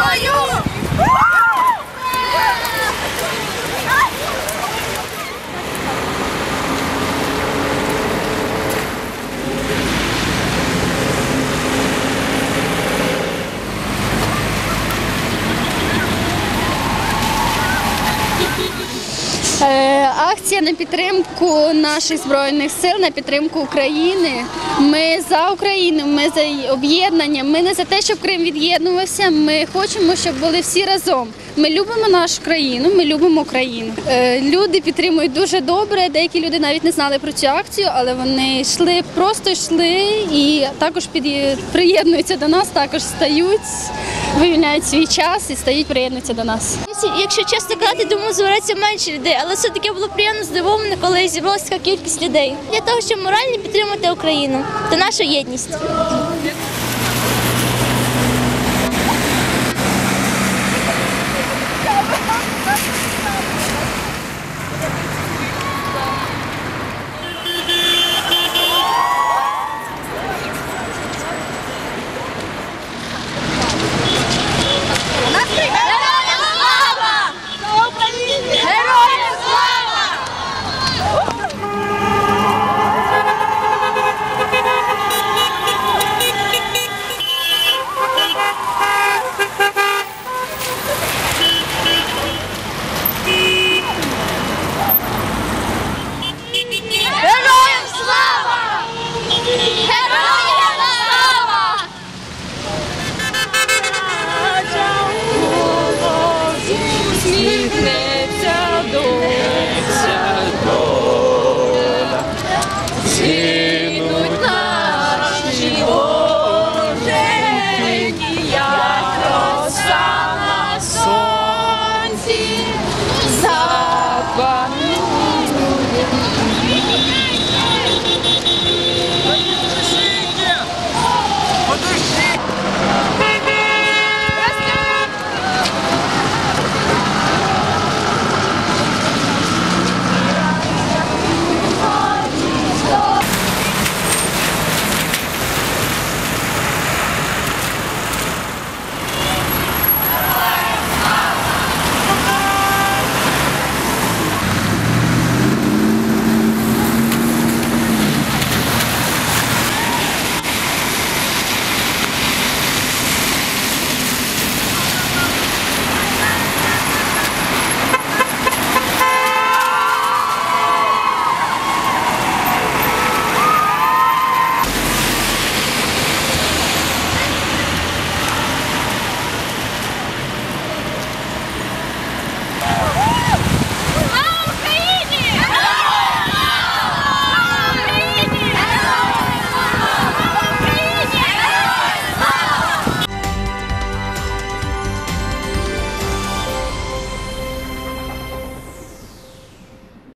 свою! Е, Акція на підтримку наших збройних сил, на підтримку України. Ми за Україну, ми за об'єднання. Ми не за те, щоб Крим від'єднувався. Ми хочемо, щоб були всі разом. Ми любимо нашу країну, ми любимо Україну. Е, Люди підтримують дуже добре. Деякі люди навіть не знали про цю акцію, але вони йшли, просто йшли і також під приєднуються до нас, також стають, вивільняють свій час і стають приєднуються до нас. Якщо чесно казати, думаю, збирається менше людей, але все таки було приємно здивовано, коли зібралася така кількість людей. Для того, щоб морально підтримати Україну та нашу єдність.